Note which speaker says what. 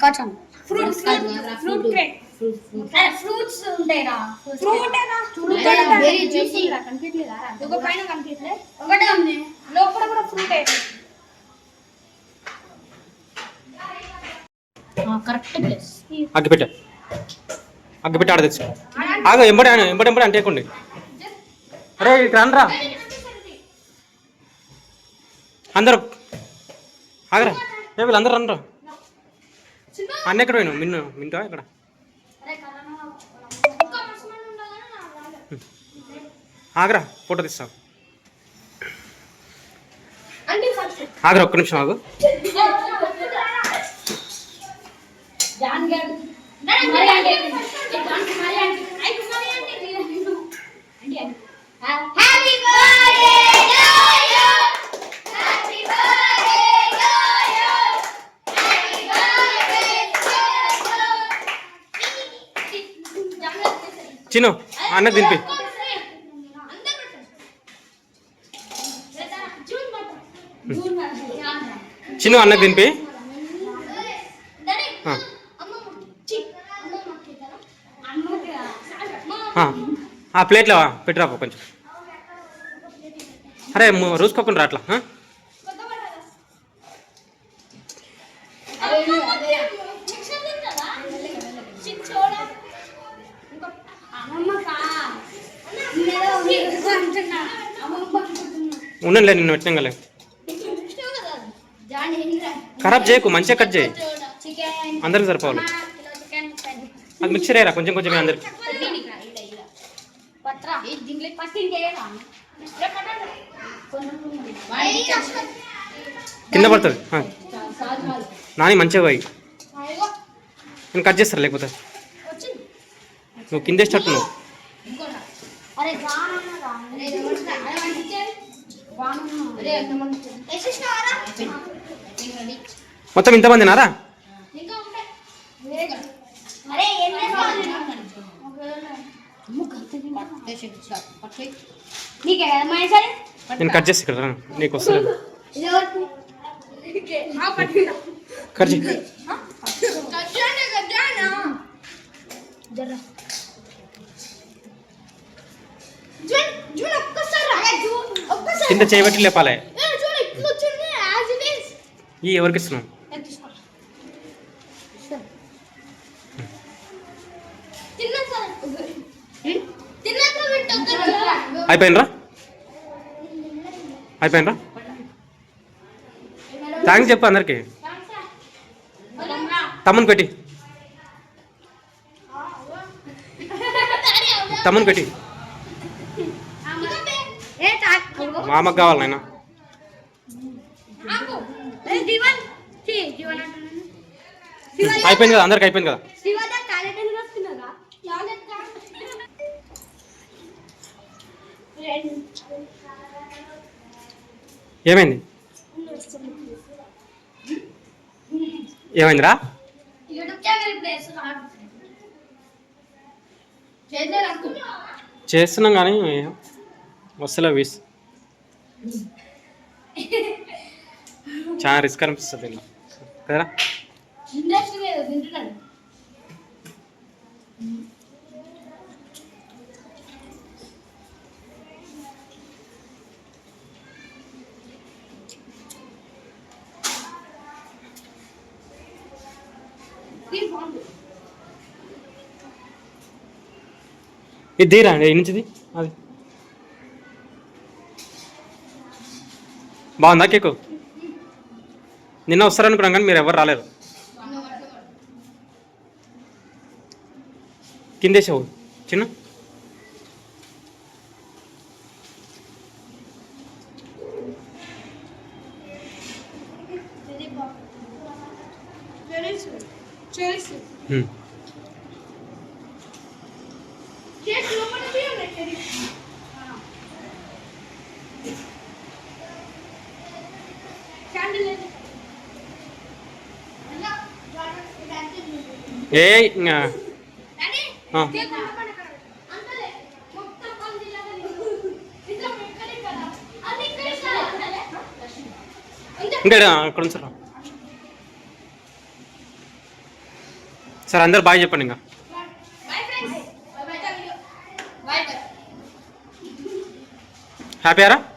Speaker 1: కొంచెం
Speaker 2: fruit fruit cake fruits ఉంటాయిరా?
Speaker 1: Fruit
Speaker 2: very juicy ఒక పైన కనిపించలే ఒకటే ఉంది. లోపల కూడా ఫ్రూట్
Speaker 3: కరెక్ట్ ప్లేస్
Speaker 4: అగ్గిపెట్ట. అగ్గిపెట్ట ఆడ తెచ్చు ఆగ ఎంబడి ఎంబడి ఎంబడి అంటేకుండి అరే ఇక్కడ అందరు ఆగరా. ఏ వీళ్ళందరూ రండ్రా. అన్న ఎక్కడ పోయినావు? మిన్ను మింటా ఇక్కడ? ఆగరా ఫోటో తీస్తావు. ఆగరా ఒక్క నిమిషం ఆగు.
Speaker 2: జాన్
Speaker 4: చిన్న అన్న దింపి చిన్న అన్న దింపి ఆ. ప్లేట్లో పెట్టిరా కొంచెం. అరే ము- రాట్లా రా ఉండండిలే నిన్ను పెట్టినాం కదా. ఖరాబ్ చేయకు మంచిగా కట్ చేయి. అందరికి సరిపోవాలి. అది మిక్చర్ అయ్యారా కొంచెం కొంచెం అందరికి. కింద పడుతుంది. నాని మంచిగా పోయి. నేను కట్ చేస్తాను లేకపోతే? నువ్వు కింద వేసేటట్టు నువ్వు మొత్తం ఇంతమంది నారా నేను కట్ చేసి ఇక్కడ. నీకు
Speaker 2: ఎవరికి?
Speaker 4: కట్ చేయి. కింద చేయబట్టి లేపాలి.
Speaker 2: ఏ జూన్ ఇట్లా వచ్చింది యాజ్ ఇట్ ఇస్
Speaker 4: ఈ ఎవరికి ఇస్తున్నావు?
Speaker 2: తీసుకో తిన్నా సార్. తిన్నాక పెట్టొద్దు
Speaker 4: అయిపోయినరా అయిపోయినరా థ్యాంక్స్ చెప్పు. అందరికి. తమ్ముని పెట్టి. తమ్ముని పెట్టి. మా అమ్మకి కావాలి నాయన. అయిపోయింది కదా అందరికి అయిపోయింది కదా. ఏమైంది? ఏమైందిరా? చేస్తున్నాం కానీ వస్తలే వీస్. చాలా రిస్క్ అనిపిస్తుంది ఇలా. కదా ఇది తీరా ఈ నుంచిది అది. బాగుందా కేకు? నిన్న వస్తారనుకున్నాం కానీ మీరు ఎవరు రాలేదు. కిందేసావు చిన్న. ఏ ఇంకా. అక్కడ ఉంచరా సరే. అందరు బాయ్ చెప్పండి ఇంకా.
Speaker 3: బాయ్